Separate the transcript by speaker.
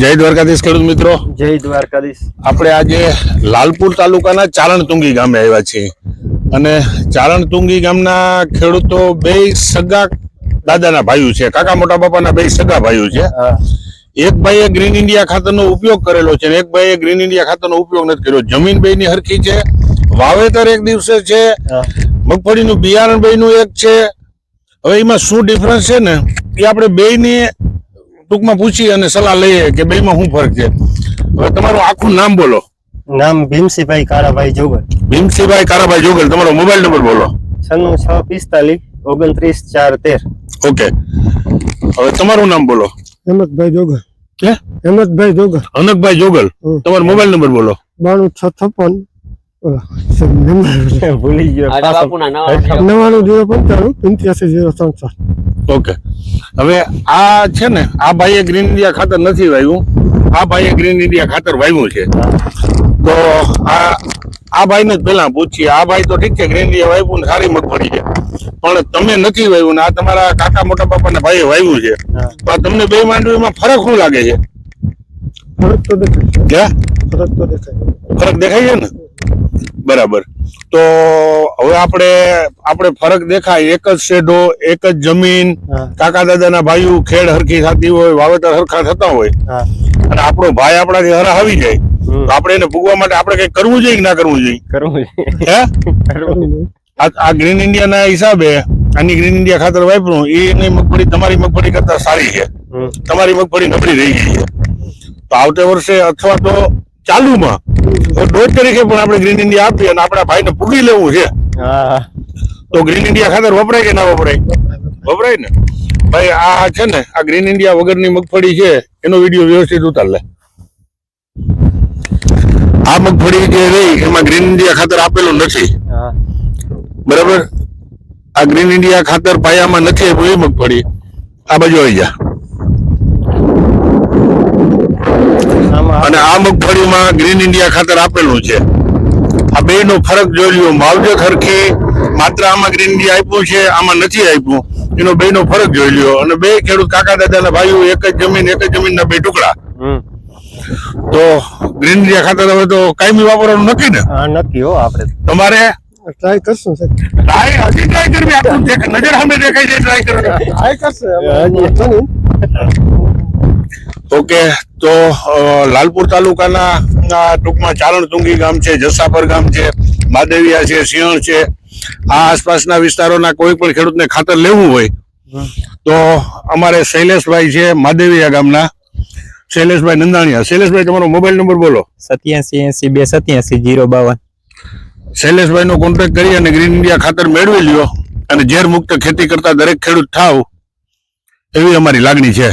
Speaker 1: જય દ્વારકાધીશ ખેડૂત મિત્રો.
Speaker 2: જય દ્વારકાધીશ.
Speaker 1: આપણે આજે લાલપુર તાલુકાના ચારણતુંગી ગામે આવ્યા છીએ. અને ચારણતુંગી ગામના ખેડૂતો બે સગા દાદાના ભાઈઓ છે. કાકા મોટા બાપાના બે સગા ભાઈઓ છે. એક ભાઈએ ગ્રીન ઇન્ડિયા ખાતરનો ઉપયોગ કરેલો છે અને એક ભાઈએ ગ્રીન ઇન્ડિયા ખાતરનો ઉપયોગ નથી કર્યો. જમીન બેની હરખી છે. વાવેતર એક દિવસે છે. મગફળીનું બિયારણ બેયનું એક છે. હવે એમાં શું ડિફરન્સ છે ને? એ આપણે બેયની ટૂંકમાં પૂછી અને સલાહ લઈએ કે બેયમાં શું ફરક છે. હવે તમારું આખું નામ બોલો.
Speaker 2: નામ ભીમસિંહભાઈ કારાભાઈ જોગલ.
Speaker 1: ભીમસિંહભાઈ કારાભાઈ જોગલ તમારો મોબાઈલ નંબર બોલો.
Speaker 2: છન્નું છ પિસ્તાલીસ ઓગણત્રીસ ચાર તેર.
Speaker 1: ઓકે. હવે તમારું નામ બોલો.
Speaker 3: હેમંતભાઈ જોગલ.
Speaker 1: કે?
Speaker 3: હેમંતભાઈ જોગલ.
Speaker 1: અનકભાઈ જોગલ. તમારો મોબાઈલ નંબર બોલો.
Speaker 3: બાણું છ છપ્પન. નંબર.
Speaker 2: ભૂલી ગયો.
Speaker 3: નવ્વાણું જીરો પંચાણું. પંચ્યાસી જીરો ત્રણસો
Speaker 1: ઓકે. હવે આ છે ને આ ભાઈએ ગ્રીન ઇન્ડિયા ખાતર નથી વાવ્યું. આ ભાઈએ ગ્રીન ઇન્ડિયા ખાતર વાવ્યું છે. તો આ આ ભાઈને જ પહેલા પૂછીએ. આ ભાઈ તો ઠીક છે ગ્રીન ઇન્ડિયા વાવ્યું ને સારી મગફળી છે. પણ તમે નથી વાવ્યું ને આ તમારા કાકા મોટા બાપાના ભાઈએ વાવ્યું છે. તો તમને બે માંડવીમાં ફરક શું લાગે છે?
Speaker 3: ફરક તો દેખાય. ફરક તો દેખાય.
Speaker 1: ફરક દેખાય છે ને? બરાબર. તો હવે આપણે આપણે ફરક દેખાય. એક જ શેઢો એક જ જમીન કાકા દાદાના ભાઈઓ ખેડ હરખી થતી હોય વાવેતર હરખા થતા હોય. અને આપણો ભાઈ આપણાથી હરા આવી જાય. તો આપણે એને ભૂગવા માટે આપણે કઈ કરવું જોઈએ કે ના કરવું જોઈએ?
Speaker 2: કરવું
Speaker 1: હે? આ ગ્રીન ગ્રીન ઇન્ડિયાના હિસાબે આની ગ્રીન ઇન્ડિયા ખાતર વાપરું એની મગફળી તમારી મગફળી કરતા સારી છે. તમારી મગફળી નબળી રહી ગઈ છે. તો આવતા વર્ષે અથવા તો ચાલુમાં ડોઝ તરીકે પણ આપણે ગ્રીન ઇન્ડિયા આપીએ અને આપણા ભાઈને પૂગી લેવું છે. તો ગ્રીન ઇન્ડિયા ખાતર વપરાય કે ના વપરાય? વપરાય ને. ભાઈ આ છે ને આ ગ્રીન ઇન્ડિયા વગરની મગફળી છે એનો વીડિયો વ્યવસ્થિત ઉતાર લે. આ મગફળી જે રહી એમાં ગ્રીન ઇન્ડિયા ખાતર આપેલું નથી. બરાબર? આ ગ્રીન ઇન્ડિયા ખાતર પાયામાં નથી આપ્યું એ મગફળી. આ બાજુ આવી જા
Speaker 2: આમાં
Speaker 1: અને આ મગફળીમાં ગ્રીન ઇન્ડિયા ખાતર આપેલું છે. આ બે નો ફરક જોઈ લ્યો. માવજત હરખી માત્ર આમાં ગ્રીન ઇન્ડિયા આપ્યું છે આમાં નથી આપ્યું. એનો બે નો ફરક જોઈ લ્યો. અને બે ખેડૂત કાકા દાદાના ભાઈઓ એક જ જમીન એક જ જમીનના બે ટુકડા. તો ગ્રીન ઇન્ડિયા ખાતર હવે તો કાયમી વાપરવાનું નક્કી ને?
Speaker 2: નક્કી હો આપણે.
Speaker 1: તમારે?
Speaker 3: ટ્રાય કરશું
Speaker 1: ટ્રાય હજી ટ્રાય કરવી આપણું દેખ- નજર સામે દેખાય છે ટ્રાય કરવી.
Speaker 3: ટ્રાય કરશે.
Speaker 1: ઓકે તો લાલપુર તાલુકાના ટૂંકમાં ચારણતુંગી ગામ છે જસાપર ગામ છે માદેવિયા છે સિંહણ છે. આ આસપાસના વિસ્તારોના કોઈ પણ ખેડૂતને ખાતર લેવું હોય તો અમારે શૈલેષભાઈ છે માદેવિયા ગામના. શૈલેષભાઈ નંદાણીયા. શૈલેષભાઈ તમારો મોબાઈલ નંબર બોલો.
Speaker 4: સત્યાસી એસી બે સત્યાસી જીરો બાવન.
Speaker 1: શૈલેષભાઈનો કોન્ટેક્ટ કરી અને ગ્રીન ઇન્ડિયા ખાતર મેળવી લ્યો અને ઝેર મુક્ત ખેતી કરતા દરેક ખેડૂત થાવ એવી અમારી લાગણી છે.